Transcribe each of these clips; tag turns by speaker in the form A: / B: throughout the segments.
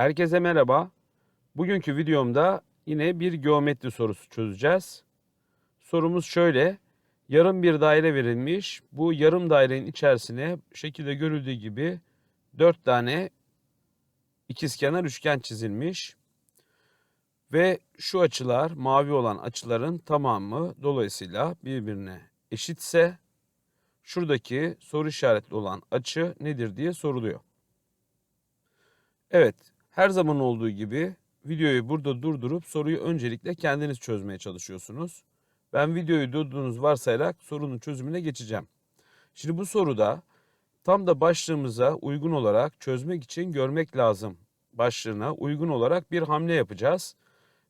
A: Herkese merhaba. Bugünkü videomda yine bir geometri sorusu çözeceğiz. Sorumuz şöyle. Yarım bir daire verilmiş. Bu yarım dairenin içerisine şekilde görüldüğü gibi 4 tane ikizkenar üçgen çizilmiş. Ve şu açılar mavi olan açıların tamamı dolayısıyla birbirine eşitse şuradaki soru işaretli olan açı nedir diye soruluyor. Evet, her zaman olduğu gibi videoyu burada durdurup soruyu öncelikle kendiniz çözmeye çalışıyorsunuz. Ben videoyu durdurduğunuz varsayarak sorunun çözümüne geçeceğim. Şimdi bu soruda tam da başlığımıza uygun olarak çözmek için görmek lazım başlığına uygun olarak bir hamle yapacağız.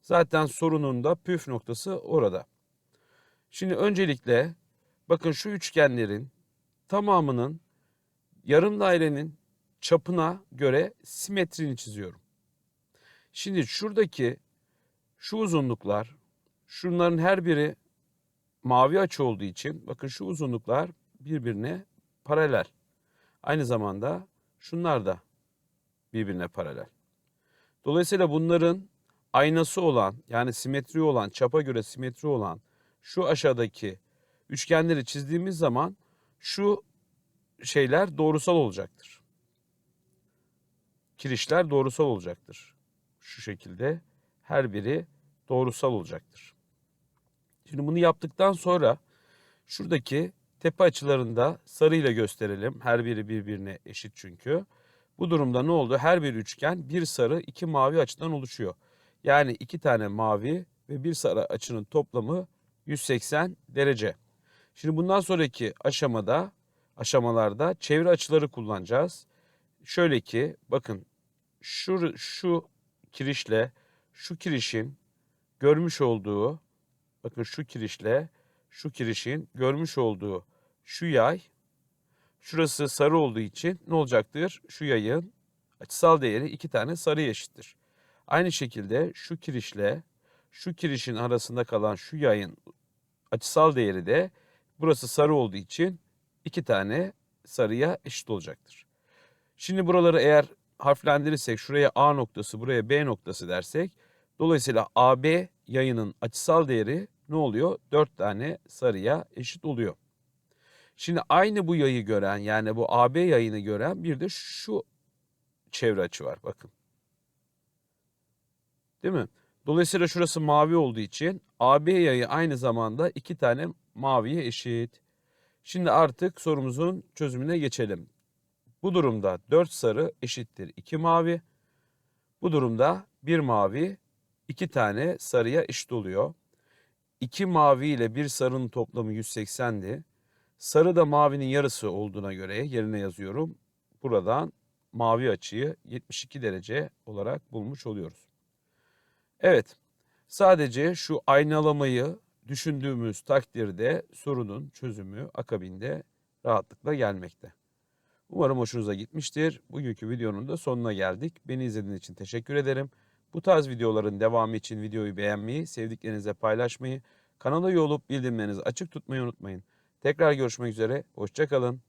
A: Zaten sorunun da püf noktası orada. Şimdi öncelikle bakın şu üçgenlerin tamamının yarım dairenin çapına göre simetrini çiziyorum. Şimdi şuradaki şu uzunluklar, şunların her biri mavi açı olduğu için bakın şu uzunluklar birbirine paralel. Aynı zamanda şunlar da birbirine paralel. Dolayısıyla bunların aynası olan yani simetri olan, çapa göre simetri olan şu aşağıdaki üçgenleri çizdiğimiz zaman şu şeyler doğrusal olacaktır. Kirişler doğrusal olacaktır. Şu şekilde her biri doğrusal olacaktır. Şimdi bunu yaptıktan sonra şuradaki tepe açılarında sarıyla gösterelim. Her biri birbirine eşit çünkü. Bu durumda ne oldu? Her bir üçgen bir sarı iki mavi açıdan oluşuyor. Yani iki tane mavi ve bir sarı açının toplamı 180 derece. Şimdi bundan sonraki aşamada aşamalarda çevre açıları kullanacağız. Şöyle ki bakın şu, şu kirişle şu kirişin görmüş olduğu bakın şu kirişle şu kirişin görmüş olduğu şu yay şurası sarı olduğu için ne olacaktır? Şu yayın açısal değeri iki tane sarı eşittir. Aynı şekilde şu kirişle şu kirişin arasında kalan şu yayın açısal değeri de burası sarı olduğu için iki tane sarıya eşit olacaktır. Şimdi buraları eğer harflendirirsek şuraya A noktası buraya B noktası dersek dolayısıyla AB yayının açısal değeri ne oluyor? 4 tane sarıya eşit oluyor. Şimdi aynı bu yayı gören yani bu AB yayını gören bir de şu çevre açı var bakın. Değil mi? Dolayısıyla şurası mavi olduğu için AB yayı aynı zamanda iki tane maviye eşit. Şimdi artık sorumuzun çözümüne geçelim. Bu durumda 4 sarı eşittir 2 mavi. Bu durumda 1 mavi 2 tane sarıya eşit oluyor. 2 mavi ile 1 sarının toplamı 180'di. Sarı da mavinin yarısı olduğuna göre yerine yazıyorum. Buradan mavi açıyı 72 derece olarak bulmuş oluyoruz. Evet, sadece şu aynalamayı düşündüğümüz takdirde sorunun çözümü akabinde rahatlıkla gelmekte. Umarım hoşunuza gitmiştir. Bugünkü videonun da sonuna geldik. Beni izlediğiniz için teşekkür ederim. Bu tarz videoların devamı için videoyu beğenmeyi, sevdiklerinize paylaşmayı, kanala üye olup bildirimlerinizi açık tutmayı unutmayın. Tekrar görüşmek üzere, hoşçakalın.